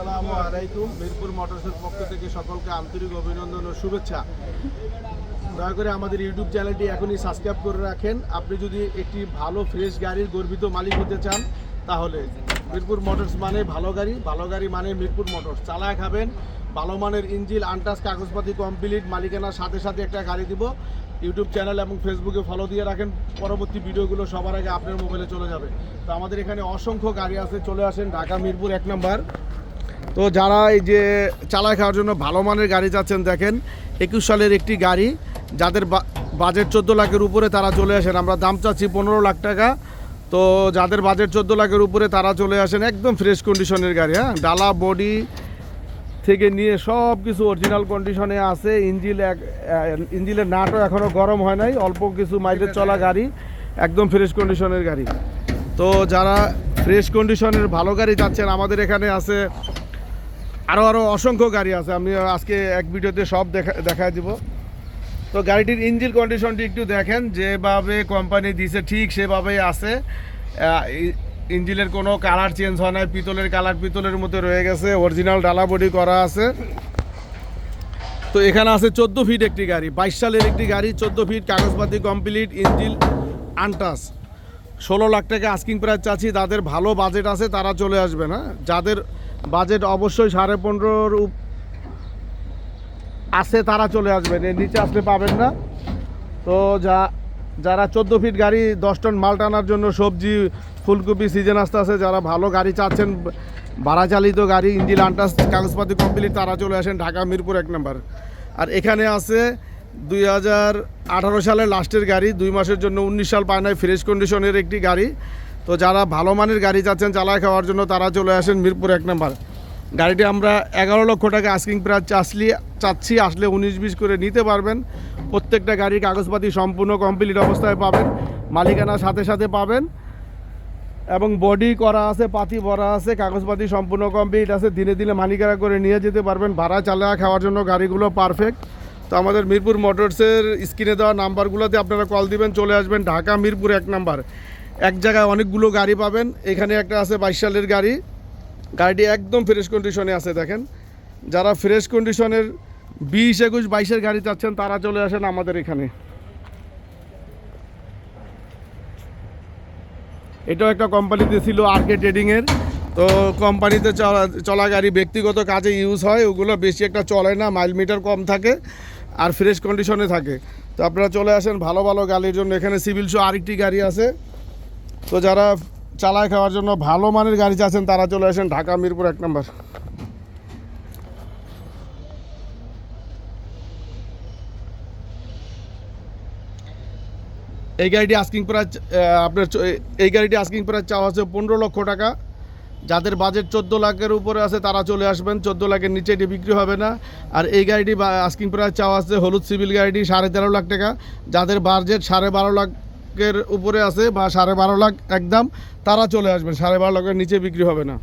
আসসালামু আলাইকুম। মিরপুর মোটরসের পক্ষ থেকে সকলকে আন্তরিক অভিনন্দন ও শুভেচ্ছা। দয়া করে আমাদের ইউটিউব চ্যানেলটি এখনই সাবস্ক্রাইব করে রাখেন। আপনি যদি একটি ভালো, ফ্রেশ গাড়ির গর্বিত মালিক হতে চান, তাহলে মিরপুর মোটরস মানে ভালো গাড়ি ভালো গাড়ি মানে মিরপুর মোটরস। চালায় খাবেন, ভালো মানের ইঞ্জিল আনটাস, কাগজপাতি, কমপ্লিট, মালিকানার সাথে সাথে একটা গাড়ি দিব। ইউটিউব চ্যানেল এবং ফেসবুকে ফলো দিয়ে রাখেন। পরবর্তী ভিডিওগুলো সবার আগে আপনার মোবাইলে চলে যাবে। তো আমাদের এখানে অসংখ্য গাড়ি আছে। চলে আসেন ঢাকা মিরপুর এক নম্বর। তো যারা এই যে চালায় খাওয়ার জন্য ভালো মানের গাড়ি যাচ্ছেন দেখেন, একুশ সালের একটি গাড়ি, যাদের বাজেট চোদ্দ লাখের উপরে তারা চলে আসেন। আমরা দাম চাচ্ছি পনেরো লাখ টাকা। তো যাদের বাজেট চোদ্দ লাখের উপরে তারা চলে আসেন, একদম ফ্রেশ কন্ডিশনের গাড়ি হ্যাঁ? ডালা বডি থেকে নিয়ে সব কিছু অরিজিনাল কন্ডিশনে আছে। ইঞ্জিল এক ইঞ্জিলের নাটও এখনও গরম হয় নাই। অল্প কিছু মাইলেজ চলা গাড়ি, একদম ফ্রেশ কন্ডিশনের গাড়ি। তো যারা ফ্রেশ কন্ডিশনের ভালো গাড়ি যাচ্ছেন আমাদের এখানে আছে আরও আরও অসংখ্য গাড়ি আছে। আমি আজকে এক ভিডিওতে সব দেখা, দেখায় দিব। তো গাড়িটির ইঞ্জিন কন্ডিশনটি একটু দেখেন। যেভাবে কোম্পানি দিছে, ঠিক সেভাবেই আছে। ইঞ্জিনের কোনো কালার চেঞ্জ হয় নাই। পিতলের কালার পিতলের মধ্যে রয়ে গেছে। অরিজিনাল ডালা বডি করা আছে। তো এখানে আছে চোদ্দ ফিট একটি গাড়ি। বাইশ সালের একটি গাড়ি, চোদ্দ ফিট কাগজপাতি কমপ্লিট ইঞ্জিন আনটাস ষোলো লাখ টাকা আস্কিং প্রাইস চাচ্ছি। যাদের ভালো বাজেট আছে, তারা চলে আসবে না। যাদের বাজেট অবশ্যই সাড়ে পনেরোর আছে, তারা চলে আসবেন। এর নিচে আসলে পাবেন না। তো যা যারা চোদ্দ ফিট গাড়ি, দশ টন মাল টানার জন্য সবজি, ফুলকপি সিজন আসতে আছে যারা ভালো গাড়ি চাচ্ছেন, ভাড়া চালিত গাড়ি ইঞ্জিন আন্টাস কাগজপাতি কমপ্লিট তারা চলে আসেন ঢাকা, মিরপুর এক নম্বর। আর এখানে আছে দুই হাজার আঠারো সালের লাস্টের গাড়ি, দুই মাসের জন্য উনিশ সাল পায় নাই ফ্রেশ কন্ডিশনের একটি গাড়ি। তো যারা ভালো মানের গাড়ি চাচ্ছেন চালায় খাওয়ার জন্য তারা চলে আসেন মিরপুর এক নম্বর। গাড়িটি আমরা এগারো লক্ষ টাকা আস্কিং প্রাইস চাচ্লি চাচ্ছি, আসলে উনিশ বিশ করে নিতে পারবেন। প্রত্যেকটা গাড়ির কাগজপাতি সম্পূর্ণ কমপ্লিট অবস্থায় পাবেন, মালিকানার সাথে সাথে পাবেন। এবং বডি করা আছে, পাতি ভরা আছে, কাগজপাতি সম্পূর্ণ কমপ্লিট আছে। দিনে দিনে মালিকানা করে নিয়ে যেতে পারবেন, ভাড়া চালা খাওয়ার জন্য গাড়িগুলো পারফেক্ট তো আমাদের মিরপুর মোটরসের স্ক্রিনে দেওয়া নাম্বারগুলোতে আপনারা কল দিবেন, চলে আসবেন ঢাকা মিরপুর এক নাম্বার। এক জায়গায় অনেকগুলো গাড়ি পাবেন। এখানে একটা আছে বাইশ সালের গাড়ি। গাড়িটি একদম ফ্রেশ কন্ডিশনে আছে, দেখেন। যারা ফ্রেশ কন্ডিশনের বিশ, একুশ, বাইশের গাড়ি চাচ্ছেন, তারা চলে আসেন আমাদের এখানে। এটাও একটা কোম্পানিতে ছিল আর কে ট্রেডিংয়ের তো কোম্পানিতে চলা গাড়ি ব্যক্তিগত কাজে ইউজ হয়, ওগুলো বেশি একটা চলে না মাইল মিটার কম থাকে আর ফ্রেশ কন্ডিশনে থাকে। তো আপনারা চলে আসেন ভালো ভালো গাড়ির জন্য। এখানে সিভিল শো আরেকটি গাড়ি আছে। তো যারা চালায় খাওয়ার জন্য ভালো মানের গাড়ি চাচ্ছেন, তারা চলে আসেন ঢাকা মিরপুর এক নম্বর। এই গাড়িটি আস্কিং প্রাইস আপনার এই গাড়িটি আস্কিং প্রাইস চাওয়া আছে পনেরো লক্ষ টাকা। যাদের বাজেট চোদ্দ লাখের উপরে আছে, তারা চলে আসবেন। চোদ্দ লাখের নিচে এটি বিক্রি হবে না। আর এই গাড়িটি আস্কিং প্রাইস চাওয়া আছে হলুদ সিভিল গাড়িটি, সাড়ে তেরো লাখ টাকা। যাদের বাজেট সাড়ে বারো লাখের উপরে আছে বা সাড়ে বারো লাখ একদম, তারা চলে আসবেন সাড়ে বারো লাখের নিচে বিক্রি হবে না।